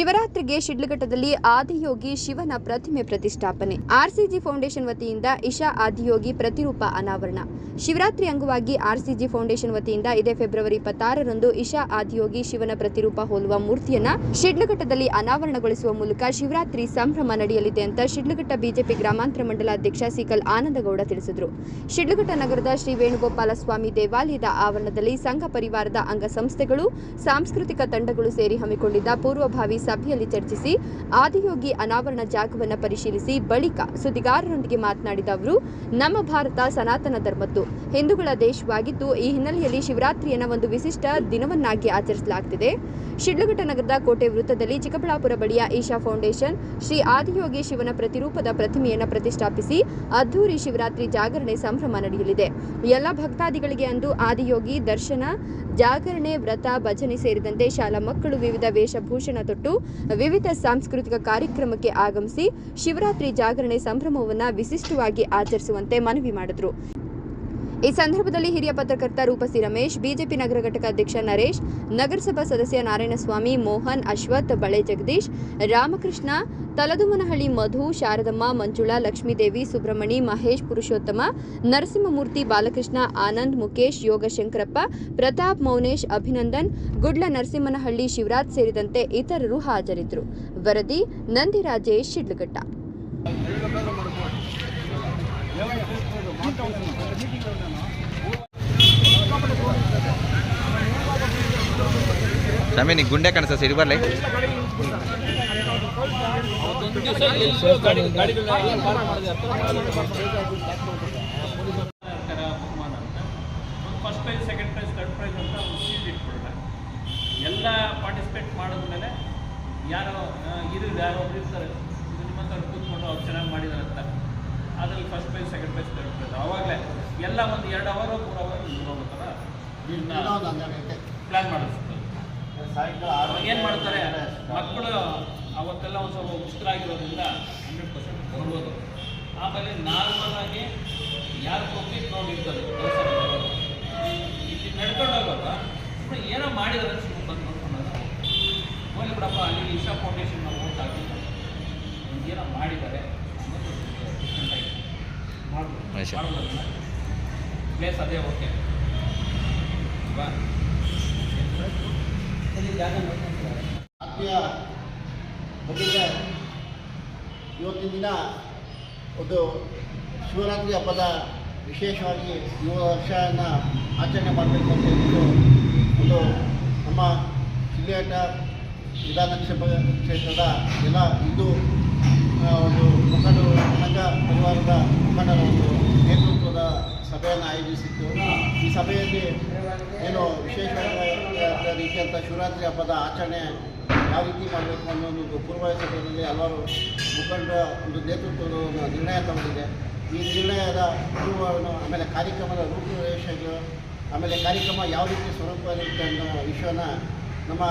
ಶಿವರಾತ್ರಿಗೆ ಶಿಡ್ಲಘಟ್ಟದಲ್ಲಿ ಆದಿಯೋಗಿ ಶಿವನ ಪ್ರತಿಮೆ ಪ್ರತಿಷ್ಠಾಪನೆ. ಆರ್ಸಿಜಿ ಫೌಂಡೇಶನ್ ವತಿಯಿಂದ ಇಶಾ ಆದಿಯೋಗಿ ಪ್ರತಿರೂಪ ಅನಾವರಣ. ಶಿವರಾತ್ರಿ ಅಂಗವಾಗಿ ಆರ್ಸಿಜಿ ಫೌಂಡೇಶನ್ ವತಿಯಿಂದ ಇದೇ ಫೆಬ್ರವರಿ ಇಪ್ಪತ್ತಾರರಂದು ಇಶಾ ಆದಿಯೋಗಿ ಶಿವನ ಪ್ರತಿರೂಪ ಹೋಲುವ ಮೂರ್ತಿಯನ್ನ ಶಿಡ್ಲಘಟ್ಟದಲ್ಲಿ ಅನಾವರಣಗೊಳಿಸುವ ಮೂಲಕ ಶಿವರಾತ್ರಿ ಸಂಭ್ರಮ ನಡೆಯಲಿದೆ ಅಂತ ಶಿಡ್ಲಘಟ್ಟ ಬಿಜೆಪಿ ಗ್ರಾಮಾಂತರ ಮಂಡಲ ಅಧ್ಯಕ್ಷ ಸಿಕಲ್ ಆನಂದಗೌಡ ತಿಳಿಸಿದರು. ಶಿಡ್ಲಘಟ್ಟ ನಗರದ ಶ್ರೀ ವೇಣುಗೋಪಾಲ ಸ್ವಾಮಿ ದೇವಾಲಯದ ಆವರಣದಲ್ಲಿ ಸಂಘ ಪರಿವಾರದ ಅಂಗಸಂಸ್ಥೆಗಳು, ಸಾಂಸ್ಕೃತಿಕ ತಂಡಗಳು ಸೇರಿ ಹಮ್ಮಿಕೊಂಡಿದ್ದ ಪೂರ್ವಭಾವಿ ಸಭೆಯಲ್ಲಿ ಚರ್ಚಿಸಿ ಆದಿಯೋಗಿ ಅನಾವರಣ ಜಾಗವನ್ನು ಪರಿಶೀಲಿಸಿ ಬಳಿಕ ಸುದ್ದಿಗಾರರೊಂದಿಗೆ ಮಾತನಾಡಿದ ಅವರು ನಮ್ಮ ಭಾರತ ಸನಾತನ ಧರ್ಮದ್ದು. ಹಿಂದೂಗಳ ದೇಶವಾಗಿದ್ದು, ಈ ಹಿನ್ನೆಲೆಯಲ್ಲಿ ಶಿವರಾತ್ರಿಯನ್ನು ಒಂದು ವಿಶಿಷ್ಟ ದಿನವನ್ನಾಗಿ ಆಚರಿಸಲಾಗುತ್ತಿದೆ ಶಿಡ್ಲಘಟ್ಟ ನಗರದ ಕೋಟೆ ವೃತ್ತದಲ್ಲಿ ಚಿಕ್ಕಬಳ್ಳಾಪುರ ಬಳಿಯ ಈಶಾ ಫೌಂಡೇಶನ್ ಶ್ರೀ ಆದಿಯೋಗಿ ಶಿವನ ಪ್ರತಿರೂಪದ ಪ್ರತಿಮೆಯನ್ನು ಪ್ರತಿಷ್ಠಾಪಿಸಿ ಅದ್ದೂರಿ ಶಿವರಾತ್ರಿ ಜಾಗರಣೆ ಸಂಭ್ರಮ ನಡೆಯಲಿದೆ. ಎಲ್ಲ ಭಕ್ತಾದಿಗಳಿಗೆ ಅಂದು ಆದಿಯೋಗಿ ದರ್ಶನ, ಜಾಗರಣೆ, ವ್ರತ, ಭಜನೆ ಸೇರಿದಂತೆ ಶಾಲಾ ಮಕ್ಕಳು ವಿವಿಧ ವೇಷಭೂಷಣ ತೊಟ್ಟು ವಿವಿಧ ಸಾಂಸ್ಕೃತಿಕ ಕಾರ್ಯಕ್ರಮಕ್ಕೆ ಆಗಮಿಸಿ ಶಿವರಾತ್ರಿ ಜಾಗರಣೆ ಸಂಭ್ರಮವನ್ನು ವಿಶಿಷ್ಟವಾಗಿ ಆಚರಿಸುವಂತೆ ಮನವಿ ಮಾಡಿದರು. ಈ ಸಂದರ್ಭದಲ್ಲಿ ಹಿರಿಯ ಪತ್ರಕರ್ತ ರೂಪಸಿ ರಮೇಶ್, ಬಿಜೆಪಿ ನಗರ ಘಟಕ ಅಧ್ಯಕ್ಷ ನರೇಶ್, ನಗರಸಭಾ ಸದಸ್ಯ ನಾರಾಯಣಸ್ವಾಮಿ, ಮೋಹನ್, ಅಶ್ವಥ್, ಬಳೆ ಜಗದೀಶ್, ರಾಮಕೃಷ್ಣ, ತಲದುಮನಹಳ್ಳಿ ಮಧು, ಶಾರದಮ್ಮ, ಮಂಜುಳಾ, ಲಕ್ಷ್ಮೀದೇವಿ, ಸುಬ್ರಹ್ಮಣಿ, ಮಹೇಶ್, ಪುರುಷೋತ್ತಮ, ನರಸಿಂಹಮೂರ್ತಿ, ಬಾಲಕೃಷ್ಣ, ಆನಂದ್ ಮುಖೇಶ್ ಯೋಗಶಂಕರಪ್ಪ, ಪ್ರತಾಪ್, ಮೌನೇಶ್, ಅಭಿನಂದನ್, ಗುಡ್ಲ, ನರಸಿಂಹನಹಳ್ಳಿ, ಶಿವರಾಜ್ ಸೇರಿದಂತೆ ಇತರರು ಹಾಜರಿದ್ದರು. ವರದಿ ನಂದಿರಾಜೇಶ್, ಶಿಡ್ಲಘಟ್ಟ. ಸ್ವಾಮಿ ನೀ ಗುಂಡೆ ಕಾಣಿಸ ಸಿಡಿ ಬರಲಿ. First prize second prize third prize ಅಂತ ಶೀಲ್ಡ್ ಇಟ್ಬಿಡೋಣ ಎಲ್ಲ ಪಾರ್ಟಿಸಿಪೇಟ್ ಮಾಡಿದ್ಮೇಲೆ ಯಾರೋ ಇರೋ ಯಾರೋ ಇರ್ತಾರೆ ಇದು ನಿಮ್ಮ ಹತ್ರ ಕೂತ್ಕೊಂಡು ಅವ್ರು ಚೆನ್ನಾಗಿ ಮಾಡಿದಾರೆ ಅಂತ ಅದರಲ್ಲಿ first prize second prize third prize ಆವಾಗಲೇ ಎಲ್ಲ ಒಂದು ಎರಡು ಅವರು ಮೂರು ಅವರು ಹೋಗೋ ಥರ ಪ್ಲ್ಯಾನ್ ಮಾಡಿಸ್ತಾರೆ ಅವಾಗ ಏನು ಮಾಡ್ತಾರೆ? ಮಕ್ಕಳು ಅವತ್ತೆಲ್ಲ ಒಂದು ಸ್ವಲ್ಪ ಉಚಿತರಾಗಿರೋದ್ರಿಂದ ಹಂಡ್ರೆಡ್ ಪರ್ಸೆಂಟ್ ಬರ್ಬೋದು. ಆಮೇಲೆ ನಾರ್ಮಲ್ ಆಗಿ ಯಾರು ಪಬ್ಲಿಕ್ ನೋಡಿ ಇರ್ತಾರೆ ದೇವಸ್ಥಾನ ಬರೋರು. ಇಲ್ಲಿ ನಡ್ಕೊಂಡು ಹೋಗುವಾಗ ಸುಮ್ಮನೆ ಏನೋ ಮಾಡಿದ್ರೆ ಅಂತ ಸುಮ್ಮನೆ ಬಂದು ನೋಡ್ಕೊಂಡಾಗ ಹೋಗ್ಲಿ ಬಿಡಪ್ಪ ಅಲ್ಲಿ ಇಶಾ ಫೌಂಡೇಶನ್ ನಾವು ಓಟ್ ಹಾಕಿಲ್ಲ ಏನೋ ಮಾಡಿದ್ದಾರೆ. ಮಾಡ್ಬೋದು. ಪ್ಲೇಸ್ ಅದೇ ಓಕೆ ಆತ್ಮೀಯ ಬಂದಿದ್ದರೆ ಇವತ್ತಿನ ದಿನ ಒಂದು ಶಿವರಾತ್ರಿ ಹಬ್ಬದ ವಿಶೇಷವಾಗಿ ಯುವ ವರ್ಷವನ್ನು ಆಚರಣೆ ಮಾಡಬೇಕು ಅಂತ ಹೇಳಿದ್ದು ಒಂದು ನಮ್ಮ ಶಿಲ್ಯಾಟ ವಿಧಾನಸಭಾ ಕ್ಷೇತ್ರದ ಎಲ್ಲ ಹಿಂದೂ ಒಂದು ಮುಖಂಡರು ಸಂಘ ಪರಿವಾರದ ಮುಖಂಡರ ಒಂದು ನೇತೃತ್ವದ ಸಭೆಯನ್ನು ಆಯೋಜಿಸಿತ್ತು. ಈ ಸಭೆಯಲ್ಲಿ ಏನು ವಿಶೇಷವಾದ ರೀತಿಯಂಥ ಶಿವರಾತ್ರಿ ಹಬ್ಬದ ಆಚರಣೆ ಯಾವ ರೀತಿ ಮಾಡಬೇಕು ಅನ್ನೋ ಒಂದು ಪೂರ್ವ ಸಭೆಯಲ್ಲಿ ಹಲವಾರು ಮುಖಂಡರ ಒಂದು ನೇತೃತ್ವದ ಒಂದು ನಿರ್ಣಯ ತಗೊಂಡಿದೆ. ಈ ನಿರ್ಣಯದ ಪೂರ್ವವನ್ನು ಆಮೇಲೆ ಕಾರ್ಯಕ್ರಮದ ರೂಪುರೇಷೆಗಳು, ಆಮೇಲೆ ಕಾರ್ಯಕ್ರಮ ಯಾವ ರೀತಿ ಸ್ವರೂಪ ಇರುತ್ತೆ ಅನ್ನೋ ವಿಷಯನ ನಮ್ಮ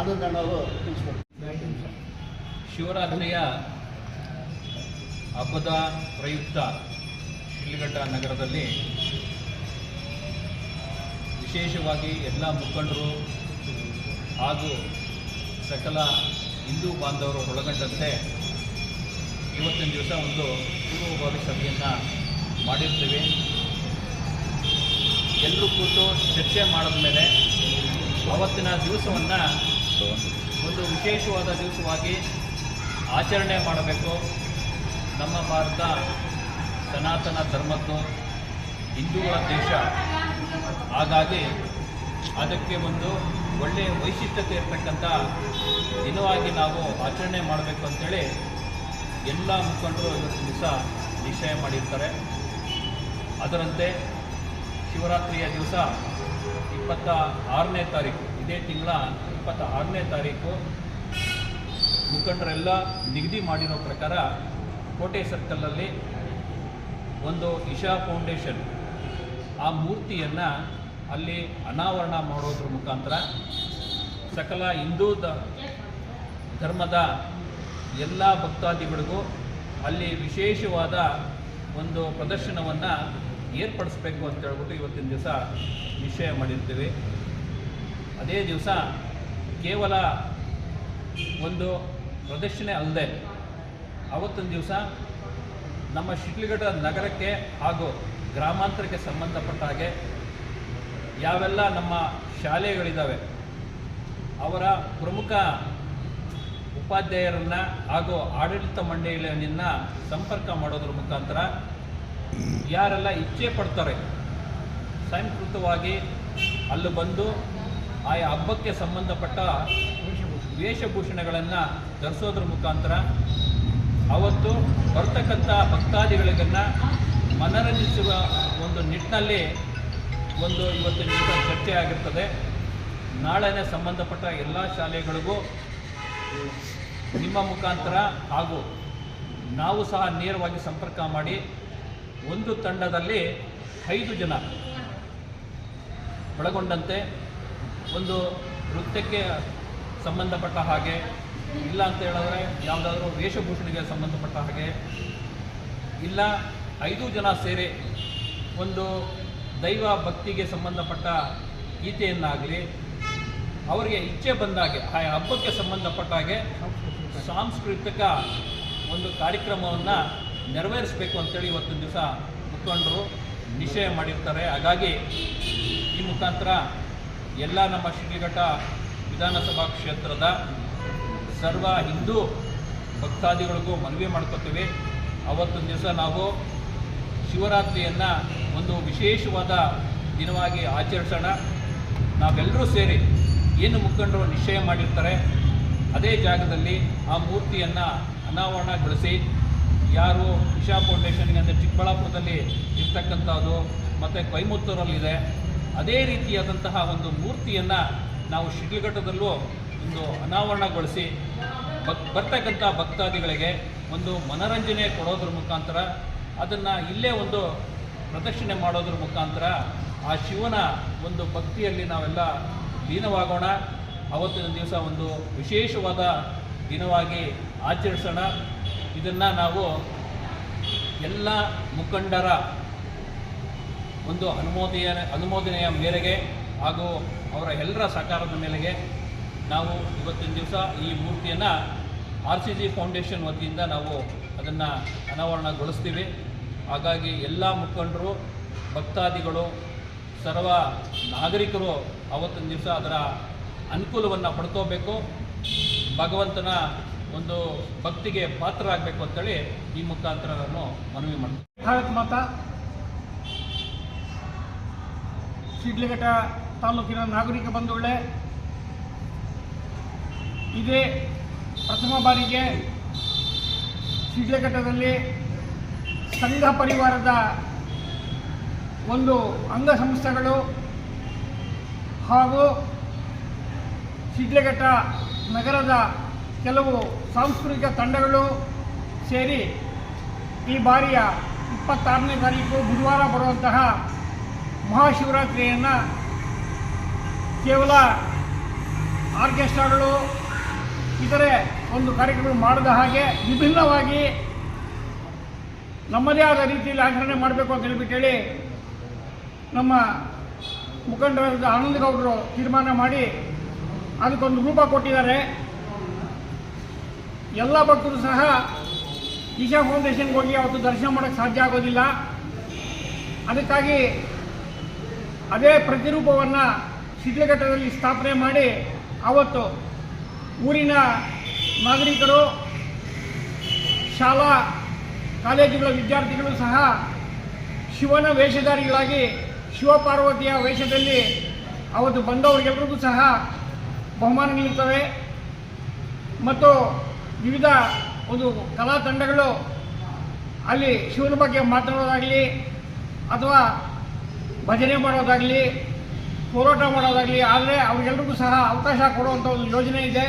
ಆನಂದಣ್ಣವರು ತಿಳಿಸ್ಬೇಕು ಶಿವರಾತ್ರಿಯ ಹಬ್ಬದ ಪ್ರಯುಕ್ತ ಶಿಡ್ಲಘಟ್ಟ ನಗರದಲ್ಲಿ ವಿಶೇಷವಾಗಿ ಎಲ್ಲ ಮುಖಂಡರು ಹಾಗೂ ಸಕಲ ಹಿಂದೂ ಬಾಂಧವರು ಒಳಗೊಂಡಂತೆ ಇವತ್ತಿನ ದಿವಸ ಒಂದು ಪೂರ್ವಭಾವಿ ಸಭೆಯನ್ನು ಮಾಡಿರ್ತೀವಿ. ಎಲ್ಲರೂ ಕೂತು ಚರ್ಚೆ ಮಾಡಿದ ಮೇಲೆ ಅವತ್ತಿನ ದಿವಸವನ್ನು ಒಂದು ವಿಶೇಷವಾದ ದಿವಸವಾಗಿ ಆಚರಣೆ ಮಾಡಬೇಕು. ನಮ್ಮ ಭಾರತ ಸನಾತನ ಧರ್ಮದ್ದು ಹಿಂದೂಗಳ ದೇಶ. ಹಾಗಾಗಿ ಅದಕ್ಕೆ ಒಂದು ಒಳ್ಳೆಯ ವೈಶಿಷ್ಟ್ಯತೆ ಇರತಕ್ಕಂಥ ದಿನವಾಗಿ ನಾವು ಆಚರಣೆ ಮಾಡಬೇಕು ಅಂತೇಳಿ ಎಲ್ಲ ಮುಖಂಡರು ಇವತ್ತು ದಿವಸ ನಿಶ್ಚಯ ಮಾಡಿರ್ತಾರೆ. ಅದರಂತೆ ಶಿವರಾತ್ರಿಯ ದಿವಸ ಇಪ್ಪತ್ತ ಆರನೇ ತಾರೀಕು, ಇದೇ ತಿಂಗಳ ಇಪ್ಪತ್ತ ಆರನೇ ತಾರೀಕು ಮುಖಂಡರೆಲ್ಲ ನಿಗದಿ ಮಾಡಿರೋ ಪ್ರಕಾರ ಕೋಟೆ ಸರ್ಕಲಲ್ಲಿ ಒಂದು ಇಶಾ ಫೌಂಡೇಶನ್ ಆ ಮೂರ್ತಿಯನ್ನು ಅಲ್ಲಿ ಅನಾವರಣ ಮಾಡೋದ್ರ ಮುಖಾಂತರ ಸಕಲ ಹಿಂದೂ ಧರ್ಮದ ಎಲ್ಲ ಭಕ್ತಾದಿಗಳಿಗೂ ಅಲ್ಲಿ ವಿಶೇಷವಾದ ಒಂದು ಪ್ರದರ್ಶನವನ್ನು ಏರ್ಪಡಿಸ್ಬೇಕು ಅಂತ ಹೇಳ್ಬಿಟ್ಟು ಇವತ್ತಿನ ದಿವಸ ನಿಶ್ಚಯ ಮಾಡಿರ್ತೀವಿ. ಅದೇ ದಿವಸ ಕೇವಲ ಒಂದು ಪ್ರದರ್ಶನ ಅಲ್ಲದೆ ಅವತ್ತೊಂದು ದಿವಸ ನಮ್ಮ ಶಿಡ್ಲಘಟ್ಟ ನಗರಕ್ಕೆ ಹಾಗೂ ಗ್ರಾಮಾಂತರಕ್ಕೆ ಸಂಬಂಧಪಟ್ಟ ಹಾಗೆ ಯಾವೆಲ್ಲ ನಮ್ಮ ಶಾಲೆಗಳಿದ್ದಾವೆ ಅವರ ಪ್ರಮುಖ ಉಪಾಧ್ಯಾಯರನ್ನು ಹಾಗೂ ಆಡಳಿತ ಮಂಡಳಿಯನ್ನ ಸಂಪರ್ಕ ಮಾಡೋದ್ರ ಮುಖಾಂತರ ಯಾರೆಲ್ಲ ಇಚ್ಛೆ ಪಡ್ತಾರೆ, ಸ್ವಯಂಕೃತವಾಗಿ ಅಲ್ಲಿ ಬಂದು ಆಯಾ ಹಬ್ಬಕ್ಕೆ ಸಂಬಂಧಪಟ್ಟ ವೇಷಭೂಷಣಗಳನ್ನು ಧರಿಸೋದ್ರ ಮುಖಾಂತರ ಅವತ್ತು ಬರ್ತಕ್ಕಂಥ ಭಕ್ತಾದಿಗಳಿಗನ್ನು ಮನರಂಜಿಸುವ ಒಂದು ನಿಟ್ಟಿನಲ್ಲಿ ಒಂದು ಇವತ್ತು ದಿವಸ ಚರ್ಚೆ ಆಗಿರ್ತದೆ. ನಾಳೆನೇ ಸಂಬಂಧಪಟ್ಟ ಎಲ್ಲ ಶಾಲೆಗಳಿಗೂ ನಿಮ್ಮ ಮುಖಾಂತರ ಹಾಗೂ ನಾವು ಸಹ ನೇರವಾಗಿ ಸಂಪರ್ಕ ಮಾಡಿ ಒಂದು ತಂಡದಲ್ಲಿ ಐದು ಜನ ಒಳಗೊಂಡಂತೆ ಒಂದು ನೃತ್ಯಕ್ಕೆ ಸಂಬಂಧಪಟ್ಟ ಹಾಗೆ ಇಲ್ಲ ಅಂತ ಹೇಳಿದ್ರೆ ಯಾವುದಾದ್ರೂ ವೇಷಭೂಷಣಿಗೆ ಸಂಬಂಧಪಟ್ಟ ಹಾಗೆ ಇಲ್ಲ, ಐದು ಜನ ಸೇರಿ ಒಂದು ದೈವ ಭಕ್ತಿಗೆ ಸಂಬಂಧಪಟ್ಟ ಗೀತೆಯನ್ನಾಗಲಿ, ಅವರಿಗೆ ಇಚ್ಛೆ ಬಂದಾಗೆ, ಆ ಹಬ್ಬಕ್ಕೆ ಸಂಬಂಧಪಟ್ಟ ಹಾಗೆ ಸಾಂಸ್ಕೃತಿಕ ಒಂದು ಕಾರ್ಯಕ್ರಮವನ್ನು ನೆರವೇರಿಸಬೇಕು ಅಂತೇಳಿ ಇವತ್ತಿನ ದಿವಸ ಮುಖಂಡರು ನಿಶ್ಚಯ ಮಾಡಿರ್ತಾರೆ. ಹಾಗಾಗಿ ಈ ಮುಖಾಂತರ ಎಲ್ಲ ನಮ್ಮ ಶ್ರೀಘಟ್ಟ ವಿಧಾನಸಭಾ ಕ್ಷೇತ್ರದ ಸರ್ವ ಹಿಂದೂ ಭಕ್ತಾದಿಗಳಿಗೂ ಮನವಿ ಮಾಡ್ಕೋತೀವಿ. ಅವತ್ತು ದಿವಸ ನಾವು ಶಿವರಾತ್ರಿಯನ್ನು ಒಂದು ವಿಶೇಷವಾದ ದಿನವಾಗಿ ಆಚರಿಸೋಣ. ನಾವೆಲ್ಲರೂ ಸೇರಿ ಏನು ಮುಖಂಡರು ನಿಶ್ಚಯ ಮಾಡಿರ್ತಾರೆ, ಅದೇ ಜಾಗದಲ್ಲಿ ಆ ಮೂರ್ತಿಯನ್ನು ಅನಾವರಣಗೊಳಿಸಿ, ಯಾರು ಇಶಾ ಫೌಂಡೇಶನ್ಗೆ ಅಂದರೆ ಚಿಕ್ಕಬಳ್ಳಾಪುರದಲ್ಲಿ ಇರ್ತಕ್ಕಂಥದ್ದು, ಮತ್ತು ಕೊಯಮತ್ತೂರಲ್ಲಿದೆ, ಅದೇ ರೀತಿಯಾದಂತಹ ಒಂದು ಮೂರ್ತಿಯನ್ನು ನಾವು ಶಿಡ್ಲಘಟ್ಟದಲ್ಲೂ ಒಂದು ಅನಾವರಣಗೊಳಿಸಿ ಭಕ್, ಬರ್ತಕ್ಕಂಥ ಭಕ್ತಾದಿಗಳಿಗೆ ಒಂದು ಮನರಂಜನೆ ಕೊಡೋದ್ರ ಮುಖಾಂತರ ಅದನ್ನು ಇಲ್ಲೇ ಒಂದು ಪ್ರದಕ್ಷಿಣೆ ಮಾಡೋದ್ರ ಮುಖಾಂತರ ಆ ಶಿವನ ಒಂದು ಭಕ್ತಿಯಲ್ಲಿ ನಾವೆಲ್ಲ ಲೀನವಾಗೋಣ. ಅವತ್ತಿನ ದಿವಸ ಒಂದು ವಿಶೇಷವಾದ ದಿನವಾಗಿ ಆಚರಿಸೋಣ. ಇದನ್ನು ನಾವು ಎಲ್ಲ ಮುಖಂಡರ ಒಂದು ಅನುಮೋದನೆಯ ಅನುಮೋದನೆಯ ಮೇರೆಗೆ ಹಾಗೂ ಅವರ ಎಲ್ಲರ ಸಹಕಾರದ ಮೇರೆಗೆ ನಾವು ಇವತ್ತಿನ ದಿವಸ ಈ ಮೂರ್ತಿಯನ್ನು ಆರ್ ಸಿ ಜಿ ಫೌಂಡೇಶನ್ ವತಿಯಿಂದ ನಾವು ಅದನ್ನು ಅನಾವರಣಗೊಳಿಸ್ತೀವಿ. ಹಾಗಾಗಿ ಎಲ್ಲ ಮುಖಂಡರು, ಭಕ್ತಾದಿಗಳು, ಸರ್ವ ನಾಗರಿಕರು ಅವತ್ತಿನ ದಿವಸ ಅದರ ಅನುಕೂಲವನ್ನು ಪಡ್ಕೋಬೇಕು. ಭಗವಂತನ ಒಂದು ಭಕ್ತಿಗೆ ಪಾತ್ರರಾಗಬೇಕು ಅಂತೇಳಿ ಈ ಮುಖಾಂತರ ನಾನು ಮನವಿ ಮಾಡ್ತೀನಿ. ಭಾರತ್ ಮಾತಾ. ಶಿಡ್ಲಘಟ್ಟ ತಾಲೂಕಿನ ನಾಗರಿಕ ಬಂಧುಗಳೇ ಇದೇ ಪ್ರಥಮ ಬಾರಿಗೆ ಶಿಡ್ಲಘಟ್ಟದಲ್ಲಿ ಸಂಘ ಪರಿವಾರದ ಒಂದು ಅಂಗಸಂಸ್ಥೆಗಳು ಹಾಗೂ ಶಿಡ್ಲಘಟ್ಟ ನಗರದ ಕೆಲವು ಸಾಂಸ್ಕೃತಿಕ ತಂಡಗಳು ಸೇರಿ ಈ ಬಾರಿಯ ಇಪ್ಪತ್ತಾರನೇ ತಾರೀಕು ಬುಧವಾರ ಬರುವಂತಹ ಮಹಾಶಿವರಾತ್ರಿಯನ್ನು ಕೇವಲ ಆರ್ಕೆಸ್ಟ್ರಾಗಳು ಇತರೆ ಒಂದು ಕಾರ್ಯಕ್ರಮ ಮಾಡದ ಹಾಗೆ ವಿಭಿನ್ನವಾಗಿ ನಮ್ಮದೇ ಆದ ರೀತಿಯಲ್ಲಿ ಆಚರಣೆ ಮಾಡಬೇಕು ಅಂತ ಹೇಳಿ ನಮ್ಮ ಮುಖಂಡರಾದ ಆನಂದಗೌಡರು ತೀರ್ಮಾನ ಮಾಡಿ ಅದಕ್ಕೊಂದು ರೂಪ ಕೊಟ್ಟಿದ್ದಾರೆ. ಎಲ್ಲ ಭಕ್ತರು ಸಹ ಈಶಾ ಫೌಂಡೇಶನ್ಗೆ ಹೋಗಿ ಅವತ್ತು ದರ್ಶನ ಮಾಡೋಕ್ಕೆ ಸಾಧ್ಯ ಆಗೋದಿಲ್ಲ. ಅದಕ್ಕಾಗಿ ಅದೇ ಪ್ರತಿರೂಪವನ್ನು ಶಿಡ್ಲಘಟ್ಟದಲ್ಲಿ ಸ್ಥಾಪನೆ ಮಾಡಿ ಅವತ್ತು ಊರಿನ ನಾಗರಿಕರು, ಶಾಲಾ, ಕಾಲೇಜುಗಳ ವಿದ್ಯಾರ್ಥಿಗಳು ಸಹ ಶಿವನ ವೇಷಧಾರಿಗಳಾಗಿ ಶಿವಪಾರ್ವತಿಯ ವೇಷದಲ್ಲಿ ಅವತ್ತು ಬಂದವರಿಗೆಲ್ಲರಿಗೂ ಸಹ ಬಹುಮಾನ ನೀಡುತ್ತವೆ ಮತ್ತು ವಿವಿಧ ಒಂದು ಕಲಾ ತಂಡಗಳು ಅಲ್ಲಿ ಶಿವನ ಬಗ್ಗೆ ಮಾತನಾಡೋದಾಗಲಿ ಅಥವಾ ಭಜನೆ ಮಾಡೋದಾಗಲಿ ಹೋರಾಟ ಮಾಡೋದಾಗಲಿ, ಆದರೆ ಅವರಿಗೆಲ್ರಿಗೂ ಸಹ ಅವಕಾಶ ಕೊಡುವಂಥ ಒಂದು ಯೋಜನೆ ಇದೆ.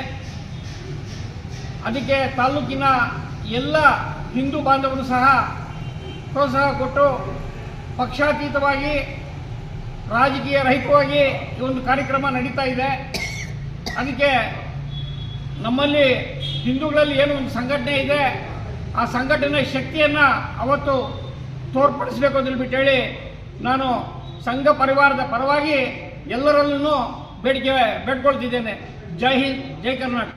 ಅದಕ್ಕೆ ತಾಲೂಕಿನ ಎಲ್ಲ ಹಿಂದೂ ಬಾಂಧವರು ಸಹ ಪ್ರೋತ್ಸಾಹ ಕೊಟ್ಟು ಪಕ್ಷಾತೀತವಾಗಿ, ರಾಜಕೀಯ ರಹಿತವಾಗಿ ಈ ಒಂದು ಕಾರ್ಯಕ್ರಮ ನಡೀತಾ ಇದೆ. ಅದಕ್ಕೆ ನಮ್ಮಲ್ಲಿ ಹಿಂದೂಗಳಲ್ಲಿ ಏನು ಒಂದು ಸಂಘಟನೆ ಇದೆ, ಆ ಸಂಘಟನೆ ಶಕ್ತಿಯನ್ನು ಅವತ್ತು ತೋರ್ಪಡಿಸಬೇಕು ಅಂತ ಹೇಳ್ಬಿಟ್ಟು ಹೇಳಿ ನಾನು ಸಂಘ ಪರಿವಾರದ ಪರವಾಗಿ ಎಲ್ಲರಲ್ಲೂ ಬೇಡಿಕೆ ಬೇಡ್ಕೊಳ್ತಿದ್ದೇನೆ. ಜೈ ಹಿಂದ್ ಜೈ ಕರ್ನಾಟಕ.